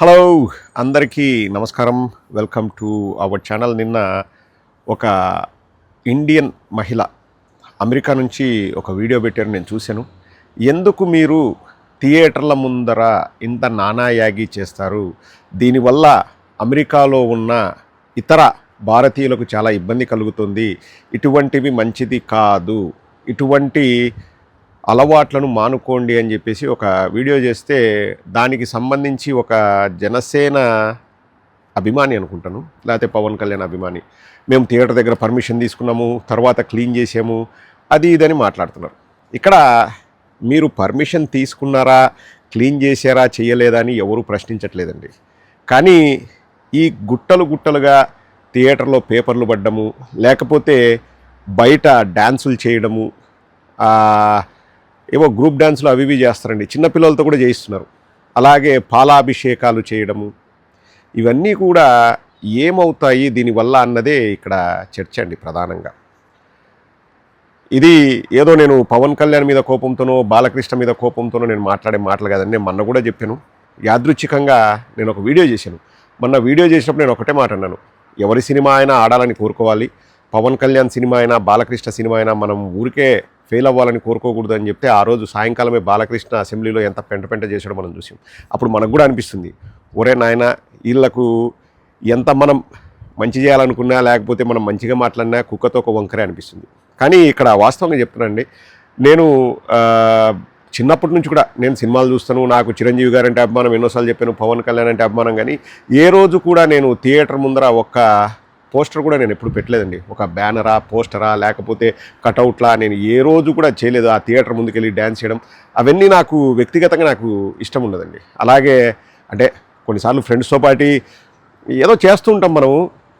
Hello అందరికీ నమస్కారం. Welcome to our channel. నిన్న ఒక ఇండియన్ మహిళ అమెరికా నుంచి ఒక వీడియో పెట్టారు నేను చూశాను. ఎందుకు మీరు థియేటర్ల ముందర ఇంత నానాయాగి చేస్తారు? దీనివల్ల అమెరికాలో ఉన్న ఇతర భారతీయులకు చాలా ఇబ్బంది కలుగుతుంది. ఇటువంటివి మంచిది కాదు. ఇటువంటి అలవాట్లను మానుకోండి అని చెప్పేసి ఒక వీడియో చేస్తే దానికి సంబంధించి ఒక జనసేన అభిమాని అనుకుంటాను లేకపోతే పవన్ కళ్యాణ్ అభిమాని. మేము థియేటర్ దగ్గర పర్మిషన్ తీసుకున్నాము తర్వాత క్లీన్ చేసాము అది ఇదని మాట్లాడుతున్నారు. ఇక్కడ మీరు పర్మిషన్ తీసుకున్నారా క్లీన్ చేశారా చేయలేదా అని ఎవరు ప్రశ్నించట్లేదండి. కానీ ఈ గుట్టలు గుట్టలుగా థియేటర్లో పేపర్లు పడ్డము లేకపోతే బయట డ్యాన్సులు చేయడము ఏవో గ్రూప్ డ్యాన్సులు అవి ఇవి చేస్తారండి. చిన్నపిల్లలతో కూడా చేయిస్తున్నారు. అలాగే పాలాభిషేకాలు చేయడము. ఇవన్నీ కూడా ఏమవుతాయి దీనివల్ల అన్నదే ఇక్కడ చర్చ అండి ప్రధానంగా. ఇది ఏదో నేను పవన్ కళ్యాణ్ మీద కోపంతోనో బాలకృష్ణ మీద కోపంతోనో నేను మాట్లాడే మాటలు కదండి నేను మొన్న కూడా చెప్పాను. యాదృచ్ఛికంగా నేను ఒక వీడియో చేశాను. మొన్న వీడియో చేసినప్పుడు నేను ఒకటే మాట అన్నాను. ఎవరి సినిమా అయినా ఆడాలని కోరుకోవాలి. పవన్ కళ్యాణ్ సినిమా అయినా బాలకృష్ణ సినిమా అయినా మనం ఊరికే ఫెయిల్ అవ్వాలని కోరుకోకూడదు అని చెప్తే ఆ రోజు సాయంకాలమే బాలకృష్ణ అసెంబ్లీలో ఎంత పెంట పెంట చేసాడో మనం చూసాం. అప్పుడు మనకు కూడా అనిపిస్తుంది ఒరే నాయన వీళ్ళకు ఎంత మనం మంచి చేయాలనుకున్నా లేకపోతే మనం మంచిగా మాట్లాడినా కుక్కతో ఒక వంకరే అనిపిస్తుంది. కానీ ఇక్కడ వాస్తవంగా చెప్తున్నానండి నేను చిన్నప్పటి నుంచి కూడా నేను సినిమాలు చూస్తాను నాకు చిరంజీవి గారు అంటే అభిమానం ఎన్నోసార్లు చెప్పాను పవన్ కళ్యాణ్ అంటే అభిమానం కానీ ఏ రోజు కూడా నేను థియేటర్ ముందర ఒక్క పోస్టర్ కూడా నేను ఎప్పుడు పెట్టలేదండి. ఒక బ్యానరా పోస్టరా లేకపోతే కటౌట్లా నేను ఏ రోజు కూడా చేయలేదు. ఆ థియేటర్ ముందుకెళ్ళి డ్యాన్స్ చేయడం. అవన్నీ నాకు వ్యక్తిగతంగా నాకు ఇష్టం ఉండదండి. అలాగే అంటే కొన్నిసార్లు ఫ్రెండ్స్తో పాటి ఏదో చేస్తూ ఉంటాం మనము.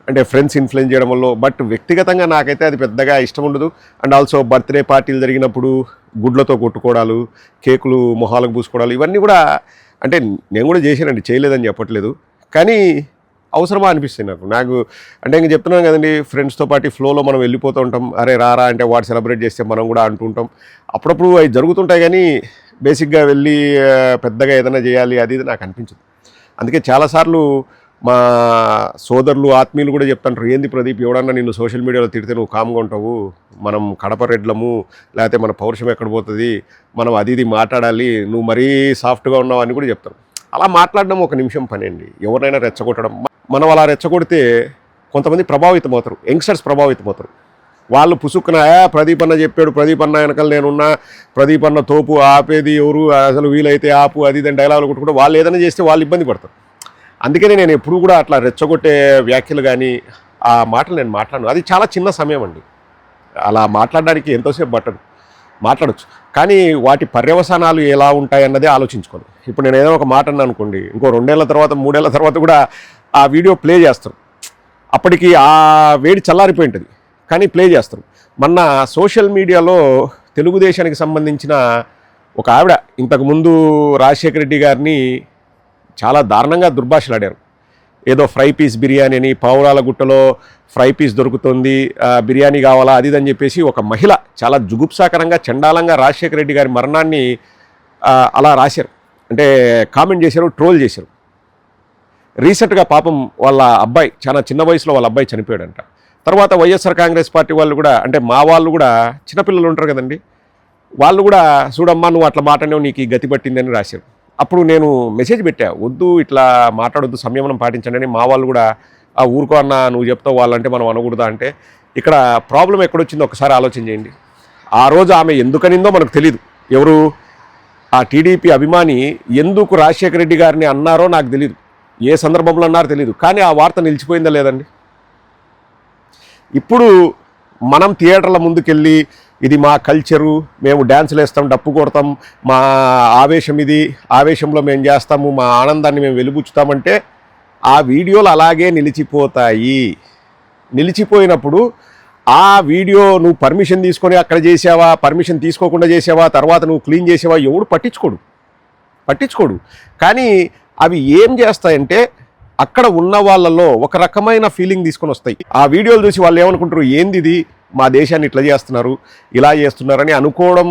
అంటే ఫ్రెండ్స్ ఇన్ఫ్లుయెన్స్ చేయడం వల్ల. బట్ వ్యక్తిగతంగా నాకైతే అది పెద్దగా ఇష్టం ఉండదు. అండ్ ఆల్సో బర్త్డే పార్టీలు జరిగినప్పుడు గుడ్లతో కొట్టుకోవడాలు కేకులు మొహాలకు పూసుకోవడాలు ఇవన్నీ కూడా అంటే నేను కూడా చేశానండి. చేయలేదని చెప్పట్లేదు. కానీ అవసరమా అనిపిస్తుంది నాకు? నాకు అంటే ఇంకా చెప్తున్నాను కదండి ఫ్రెండ్స్తో పాటు ఫ్లోలో మనం వెళ్ళిపోతూ ఉంటాం. అరే రారా అంటే వాడు సెలబ్రేట్ చేస్తే మనం కూడా అంటుంటాం అప్పుడప్పుడు అవి జరుగుతుంటాయి కానీ బేసిక్గా వెళ్ళి పెద్దగా ఏదైనా చేయాలి అది ఇది నాకు అనిపించదు. అందుకే చాలాసార్లు మా సోదరులు ఆత్మీయులు కూడా చెప్తుంటారు ఏంది ప్రదీప్ ఎవడన్నా నిన్ను సోషల్ మీడియాలో తిడితే నువ్వు కామ్గా ఉంటావు? మనం కడప రెడ్లము లేకపోతే మన పౌరుషం ఎక్కడ పోతుంది? మనం అది ఇది మాట్లాడాలి నువ్వు మరీ సాఫ్ట్గా ఉన్నావు అని కూడా చెప్తాను అలా మాట్లాడడం ఒక నిమిషం పని అండి. ఎవరినైనా రెచ్చగొట్టడం. మనం అలా రెచ్చగొడితే కొంతమంది ప్రభావితం అవుతారు యంగ్స్టర్స్ ప్రభావితం అవుతారు వాళ్ళు పుసుక్కున ప్రదీప్ అన్న చెప్పాడు ప్రదీప్ అన్న వెనకాల నేనున్నా ప్రదీప్ అన్న తోపు ఆపేది ఎవరు అసలు వీలైతే ఆపు అది ఇది డైలాగులు కొట్టుకుంటే వాళ్ళు ఏదైనా చేస్తే వాళ్ళు ఇబ్బంది పడతారు. అందుకనే నేను ఎప్పుడు కూడా అట్లా రెచ్చగొట్టే వ్యాఖ్యలు కానీ ఆ మాటలు నేను మాట్లాడను. అది చాలా చిన్న సమయం అండి. అలా మాట్లాడడానికి ఎంతోసేపు పట్టదు. మాట్లాడచ్చు. కానీ వాటి పర్యవసానాలు ఎలా ఉంటాయన్నదే ఆలోచించుకోను ఇప్పుడు నేను ఏదో ఒక మాట అన్నాను అనుకోండి ఇంకో రెండేళ్ళ తర్వాత మూడేళ్ళ తర్వాత కూడా ఆ వీడియో ప్లే చేస్తారు. అప్పటికి ఆ వేడి చల్లారిపోయి ఉంటుంది కానీ ప్లే చేస్తారు. మొన్న సోషల్ మీడియాలో తెలుగుదేశానికి సంబంధించిన ఒక ఆవిడ ఇంతకుముందు రాజశేఖర రెడ్డి గారిని చాలా దారుణంగా దుర్భాషలాడారు. ఏదో ఫ్రై పీస్ బిర్యానీ అని పావురాల గుట్టలో ఫ్రై పీస్ దొరుకుతుంది బిర్యానీ కావాలా అది ఇది అని చెప్పేసి ఒక మహిళ చాలా జుగుప్సాకరంగా చండాలంగా రాజశేఖర రెడ్డి గారి మరణాన్ని అలా రాశారు. అంటే కామెంట్ చేశారు ట్రోల్ చేశారు. రీసెంట్గా పాపం వాళ్ళ అబ్బాయి చాలా చిన్న వయసులో వాళ్ళ అబ్బాయి చనిపోయాడంట. తర్వాత వైఎస్ఆర్ కాంగ్రెస్ పార్టీ వాళ్ళు కూడా అంటే మా వాళ్ళు కూడా చిన్నపిల్లలు ఉంటారు కదండి వాళ్ళు కూడా చూడమ్మా నువ్వు అట్లా మాట్లాడినావు నీకు ఈ గతి పట్టిందని రాశారు. అప్పుడు నేను మెసేజ్ పెట్టా వద్దు ఇట్లా మాట్లాడొద్దు సంయమనం పాటించండి అని మా వాళ్ళు కూడా ఆ ఊరుకో అన్న నువ్వు చెప్తావు వాళ్ళంటే మనం అనకూడదా అంటే ఇక్కడ ప్రాబ్లం ఎక్కడొచ్చిందో ఒకసారి ఆలోచన చేయండి. ఆ రోజు ఆమె ఎందుకనిందో మనకు తెలియదు ఎవరు? ఆ టీడీపీ అభిమాని ఎందుకు రాజశేఖర రెడ్డి గారిని అన్నారో నాకు తెలియదు ఏ సందర్భంలో అన్నారో తెలియదు కానీ ఆ వార్త నిలిచిపోయిందా లేదండి? ఇప్పుడు మనం థియేటర్ల ముందుకెళ్ళి ఇది మా కల్చరు మేము డ్యాన్సులు వేస్తాం డప్పు కొడతాం మా ఆవేశం ఇది ఆవేశంలో మేము చేస్తాము మా ఆనందాన్ని మేము వెలుబుచ్చుతామంటే ఆ వీడియోలు అలాగే నిలిచిపోతాయి. నిలిచిపోయినప్పుడు ఆ వీడియో నువ్వు పర్మిషన్ తీసుకొని అక్కడ చేసావా? పర్మిషన్ తీసుకోకుండా చేసావా? తర్వాత నువ్వు క్లీన్ చేసావా? ఎవడు పట్టించుకోడు. పట్టించుకోడు. కానీ అవి ఏం చేస్తాయంటే అక్కడ ఉన్న వాళ్ళలో ఒక రకమైన ఫీలింగ్ తీసుకొని వస్తాయి. ఆ వీడియోలు చూసి వాళ్ళు ఏమనుకుంటారు? ఏంది ఇది? మా దేశాన్ని ఇట్లా చేస్తున్నారు ఇలా చేస్తున్నారని అనుకోవడం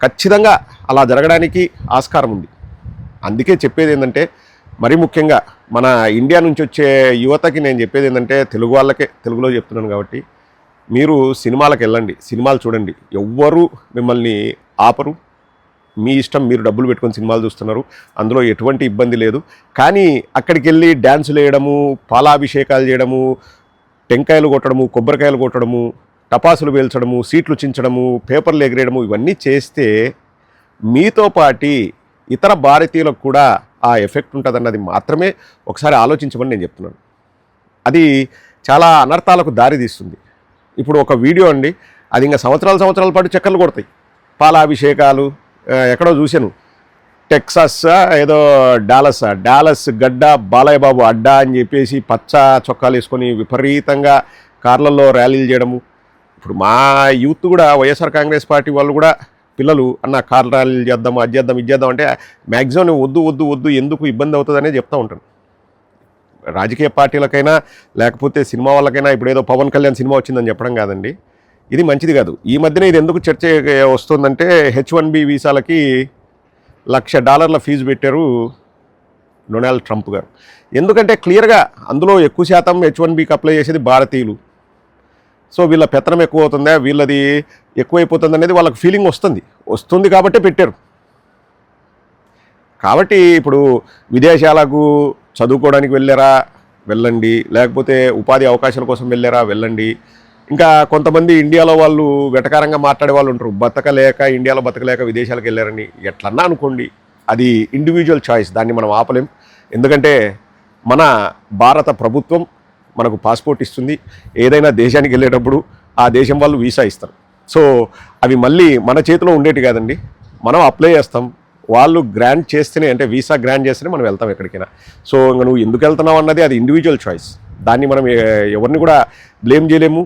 ఖచ్చితంగా అలా జరగడానికి ఆస్కారం ఉంది. అందుకే చెప్పేది ఏంటంటే మరీ ముఖ్యంగా మన ఇండియా నుంచి వచ్చే యువతకి నేను చెప్పేది ఏంటంటే తెలుగు వాళ్ళకే తెలుగులో చెప్తున్నాను కాబట్టి మీరు సినిమాలకు వెళ్ళండి సినిమాలు చూడండి. ఎవ్వరూ మిమ్మల్ని ఆపరు. మీ ఇష్టం మీరు డబ్బులు పెట్టుకొని సినిమాలు చూస్తున్నారు. అందులో ఎటువంటి ఇబ్బంది లేదు. కానీ అక్కడికి వెళ్ళి డ్యాన్సులు వేయడము పాలాభిషేకాలు చేయడము టెంకాయలు కొట్టడము కొబ్బరికాయలు కొట్టడము టపాసులు పేల్చడము సీట్లు చించడము పేపర్లు ఎగిరేయడము ఇవన్నీ చేస్తే మీతో పాటి ఇతర భారతీయులకు కూడా ఆ ఎఫెక్ట్ ఉంటుందన్నది మాత్రమే ఒకసారి ఆలోచించమని నేను చెప్తున్నాను. అది చాలా అనర్థాలకు దారి తీస్తుంది ఇప్పుడు ఒక వీడియో అండి అది ఇంకా సంవత్సరాల సంవత్సరాల పాటు చక్కర్లు కొడతాయి. పాలాభిషేకాలు ఎక్కడో చూశాను. టెక్సాస్ ఏదో డాలస్ డాలస్ గడ్డ బాలయ్య బాబు అడ్డా అని చెప్పేసి పచ్చ చొక్కాలు వేసుకొని విపరీతంగా కార్లలో ర్యాలీలు చేయడము. ఇప్పుడు మా యూత్ కూడా వైఎస్ఆర్ కాంగ్రెస్ పార్టీ వాళ్ళు కూడా పిల్లలు అన్న కార్ ర్యాలీలు చేద్దాం అది చేద్దాం ఇది చేద్దాం అంటే మ్యాక్సిమం వద్దు వద్దు వద్దు ఎందుకు ఇబ్బంది అవుతుందనే చెప్తా ఉంటాను రాజకీయ పార్టీలకైనా లేకపోతే సినిమా వాళ్ళకైనా ఇప్పుడు ఏదో పవన్ కళ్యాణ్ సినిమా వచ్చిందని చెప్పడం కాదండి. ఇది మంచిది కాదు. ఈ మధ్యన ఇది ఎందుకు చర్చ వస్తుందంటే హెచ్ వన్ బి వీసాలకి లక్ష డాలర్ల ఫీజు పెట్టారు డొనాల్డ్ ట్రంప్ గారు. ఎందుకంటే క్లియర్గా అందులో ఎక్కువ శాతం హెచ్ వన్ బీకి అప్లై చేసేది భారతీయులు. సో వీళ్ళ పెత్తనం ఎక్కువ అవుతుందా వీళ్ళది ఎక్కువైపోతుంది అనేది వాళ్ళకి ఫీలింగ్ వస్తుంది. వస్తుంది కాబట్టే పెట్టారు. కాబట్టి ఇప్పుడు విదేశాలకు చదువుకోవడానికి వెళ్ళారా? వెళ్ళండి. లేకపోతే ఉపాధి అవకాశాల కోసం వెళ్ళారా? వెళ్ళండి. ఇంకా కొంతమంది ఇండియాలో వాళ్ళు వెటకారంగా మాట్లాడే వాళ్ళు ఉంటారు. బతకలేక ఇండియాలో బతకలేక విదేశాలకు వెళ్ళారని ఎట్లన్నా అనుకోండి. అది ఇండివిజువల్ చాయిస్ దాన్ని మనం ఆపలేం. ఎందుకంటే మన భారత ప్రభుత్వం మనకు పాస్పోర్ట్ ఇస్తుంది. ఏదైనా దేశానికి వెళ్ళేటప్పుడు ఆ దేశం వాళ్ళు వీసా ఇస్తారు. సో అవి మళ్ళీ మన చేతిలో ఉండేటి కాదండి. మనం అప్లై చేస్తాం. వాళ్ళు గ్రాంట్ చేస్తేనే అంటే వీసా గ్రాంట్ చేస్తేనే మనం వెళ్తాం ఎక్కడికైనా. సో ఇంకా నువ్వు ఎందుకు వెళ్తున్నావు అన్నది అది ఇండివిజువల్ చాయిస్ దాన్ని మనం ఎవరిని కూడా బ్లేమ్ చేయలేము.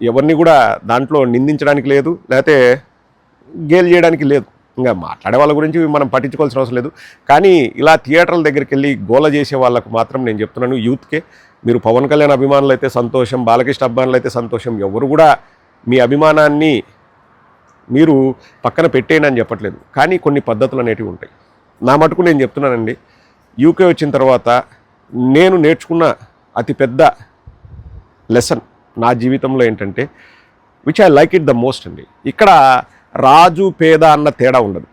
ఎవరిని కూడా దాంట్లో నిందించడానికి లేదు. లేకపోతే గేల్ చేయడానికి లేదు. ఇంకా మాట్లాడే వాళ్ళ గురించి మనం పట్టించుకోవాల్సిన అవసరం లేదు. కానీ ఇలా థియేటర్ల దగ్గరికి వెళ్ళి గోల చేసే వాళ్ళకు మాత్రం నేను చెప్తున్నాను యూత్కే. మీరు పవన్ కళ్యాణ్ అభిమానులు అయితే సంతోషం బాలకృష్ణ అభిమానులు అయితే సంతోషం. ఎవరు కూడా మీ అభిమానాన్ని మీరు పక్కన పెట్టేయని అని చెప్పట్లేదు. కానీ కొన్ని పద్ధతులు అనేటివి ఉంటాయి. నా మటుకు నేను చెప్తున్నానండి. యూకే వచ్చిన తర్వాత నేను నేర్చుకున్న అతిపెద్ద లెసన్ నా జీవితంలో ఏంటంటే which I like it the most అండి. ఇక్కడ రాజు పేద అన్న తేడా ఉండదు.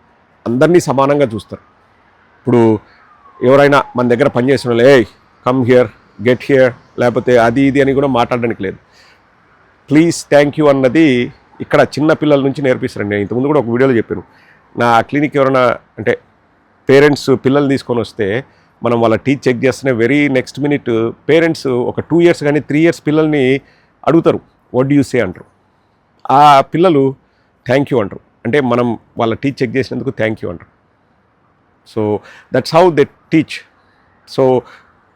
అందరినీ సమానంగా చూస్తారు. ఇప్పుడు ఎవరైనా మన దగ్గర పనిచేసిన వాళ్ళు ఏ కమ్ హియర్ గెట్ హియర్ లేకపోతే అది ఇది అని కూడా మాట్లాడడానికి లేదు. ప్లీజ్ థ్యాంక్ యూ అన్నది ఇక్కడ చిన్న పిల్లల నుంచి నేర్పిస్తారండి. నేను ఇంతకుముందు కూడా ఒక వీడియోలో చెప్పాను. నా క్లినిక్ ఎవరైనా అంటే పేరెంట్స్ పిల్లల్ని తీసుకొని వస్తే మనం వాళ్ళ టీచ్ చెక్ చేస్తేనే వెరీ నెక్స్ట్ మినిట్ పేరెంట్స్ ఒక టూ ఇయర్స్ కానీ త్రీ ఇయర్స్ పిల్లల్ని అడుగుతారు. What you say? అంటారు. ఆ పిల్లలు థ్యాంక్ యూ అంటారు. అంటే మనం వాళ్ళ టీచ్ చెక్ చేసినందుకు థ్యాంక్ యూ అంటారు. So that's how they teach so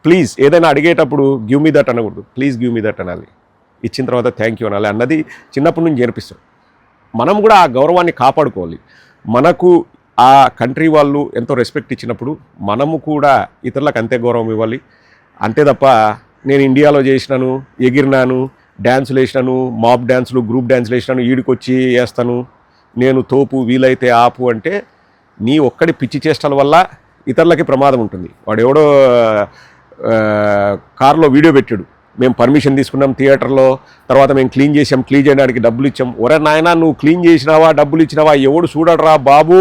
please ఏదైనా అడిగేటప్పుడు గివ్ మీ దట్ అనకూడదు. ప్లీజ్ గివ్ మీ దట్ అనాలి. ఇచ్చిన తర్వాత థ్యాంక్ యూ అనాలి అన్నది చిన్నప్పటి నుంచి నేర్పిస్తారు. మనం కూడా ఆ గౌరవాన్ని కాపాడుకోవాలి. మనకు ఆ కంట్రీ వాళ్ళు ఎంతో రెస్పెక్ట్ ఇచ్చినప్పుడు మనము కూడా ఇతరులకు అంతే గౌరవం ఇవ్వాలి. అంతే తప్ప నేను ఇండియాలో చేసినాను ఎగిరినాను డ్యాన్సులు వేసినాను మాప్ డ్యాన్సులు గ్రూప్ డ్యాన్సులు వేసినాను ఈడికొచ్చి వేస్తాను. నేను తోపు వీలైతే ఆపు అంటే నీ ఒక్కడి పిచ్చి చేష్టల వల్ల ఇతరులకి ప్రమాదం ఉంటుంది. వాడు ఎవడో కారులో వీడియో పెట్టాడు. మేము పర్మిషన్ తీసుకున్నాం థియేటర్లో తర్వాత మేము క్లీన్ చేసాం క్లీన్ చేయడానికి డబ్బులు ఇచ్చాం. ఒరే నాయనా నువ్వు క్లీన్ చేసినావా డబ్బులు ఇచ్చినావా? ఎవడు చూడడరా బాబు?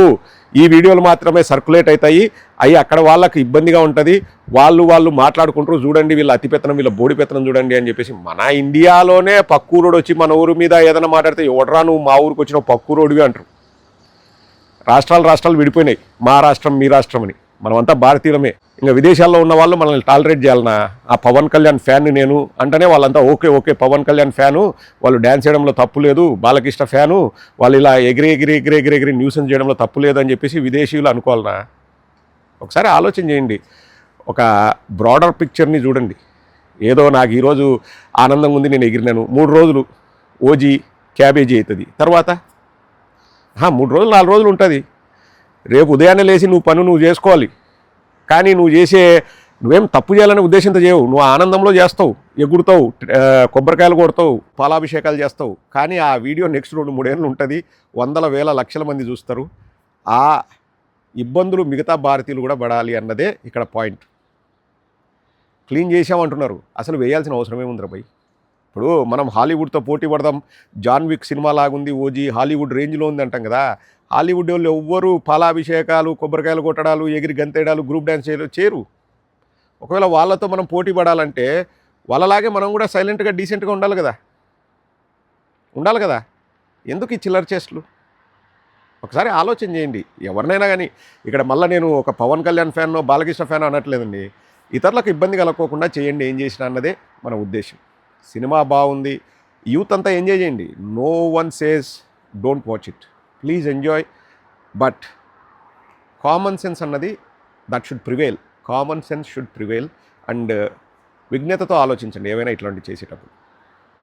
ఈ వీడియోలు మాత్రమే సర్క్యులేట్ అవుతాయి. అవి అక్కడ వాళ్ళకి ఇబ్బందిగా ఉంటుంది. వాళ్ళు వాళ్ళు మాట్లాడుకుంటారు చూడండి వీళ్ళ అతిపెత్తనం వీళ్ళ బోడిపెత్తనం చూడండి అని చెప్పేసి మన ఇండియాలోనే పక్కూరోడు వచ్చి మన ఊరు మీద ఏదైనా మాట్లాడితే ఎవడరా నువ్వు మా ఊరికి వచ్చిన పక్కూరోడివి అంటారు. రాష్ట్రాలు రాష్ట్రాలు విడిపోయినాయి. మా రాష్ట్రం మీ రాష్ట్రం అని. మనమంతా భారతీయులమే. ఇంకా విదేశాల్లో ఉన్న వాళ్ళు మనల్ని టాలరేట్ చేయాలన్నా ఆ పవన్ కళ్యాణ్ ఫ్యాన్ నేను అంటేనే వాళ్ళంతా okay okay Pawan Kalyan fan వాళ్ళు డ్యాన్స్ చేయడంలో తప్పు లేదు బాలకృష్ణ ఫ్యాను వాళ్ళు ఇలా ఎగిరి ఎగిరి ఎగిరి ఎగిరి ఎగిరి న్యూసెన్స్ చేయడంలో తప్పు లేదు అని చెప్పేసి విదేశీయులు అనుకోవాలనా? ఒకసారి ఆలోచన చేయండి. ఒక బ్రాడర్ పిక్చర్ని చూడండి. ఏదో నాకు ఈరోజు ఆనందంగా ఉంది నేను ఎగిరినాను. మూడు రోజులు ఓజీ క్యాబేజీ అవుతుంది. తర్వాత? మూడు రోజులు నాలుగు రోజులు ఉంటుంది. రేపు ఉదయాన్నే లేచి నువ్వు పని నువ్వు చేసుకోవాలి. కానీ నువ్వు చేసే నువ్వేం తప్పు చేయాలనే ఉద్దేశంతో చేయవు. నువ్వు ఆనందంలో చేస్తావు ఎగురుతావు కొబ్బరికాయలు కొడతావు పాలాభిషేకాలు చేస్తావు. కానీ ఆ వీడియో నెక్స్ట్ రెండు మూడేళ్ళు ఉంటుంది. వందల వేల లక్షల మంది చూస్తారు. ఆ ఇబ్బందులు మిగతా భారతీయులు కూడా పడాలి అన్నదే ఇక్కడ పాయింట్. క్లీన్ చేసామంటున్నారు అసలు వేయాల్సిన అవసరమే ఉంది భయ్? ఇప్పుడు మనం హాలీవుడ్తో పోటీ పడదాం. జాన్ విక్ సినిమా లాగుంది ఓజీ హాలీవుడ్ రేంజ్లో ఉంది అంటాం కదా. హాలీవుడ్ వాళ్ళు ఎవ్వరు పాలాభిషేకాలు కొబ్బరికాయలు కొట్టడాలు ఎగిరి గంతేయడాలు గ్రూప్ డ్యాన్స్ చేయరు చేరు ఒకవేళ వాళ్ళతో మనం పోటీ పడాలంటే వాళ్ళలాగే మనం కూడా సైలెంట్గా డీసెంట్గా ఉండాలి కదా. ఉండాలి కదా. ఎందుకు ఈ చిల్లర చేస్ట్లు? ఒకసారి ఆలోచన చేయండి. ఎవరినైనా కానీ ఇక్కడ మళ్ళీ నేను ఒక పవన్ కళ్యాణ్ ఫ్యాన్ బాలకృష్ణ ఫ్యాన్ అనట్లేదండి. ఇతరులకు ఇబ్బంది కలగకోకుండా చేయండి ఏం చేసినా అన్నదే మన ఉద్దేశం. సినిమా బాగుంది. యూత్ అంతా ఎంజాయ్ చేయండి. No one says don't watch it. Please enjoy. But common sense అన్నది that should prevail. Common sense should prevail. And విజ్ఞతతో ఆలోచించండి. ఏవైనా ఇట్లాంటివి చేసేటప్పుడు.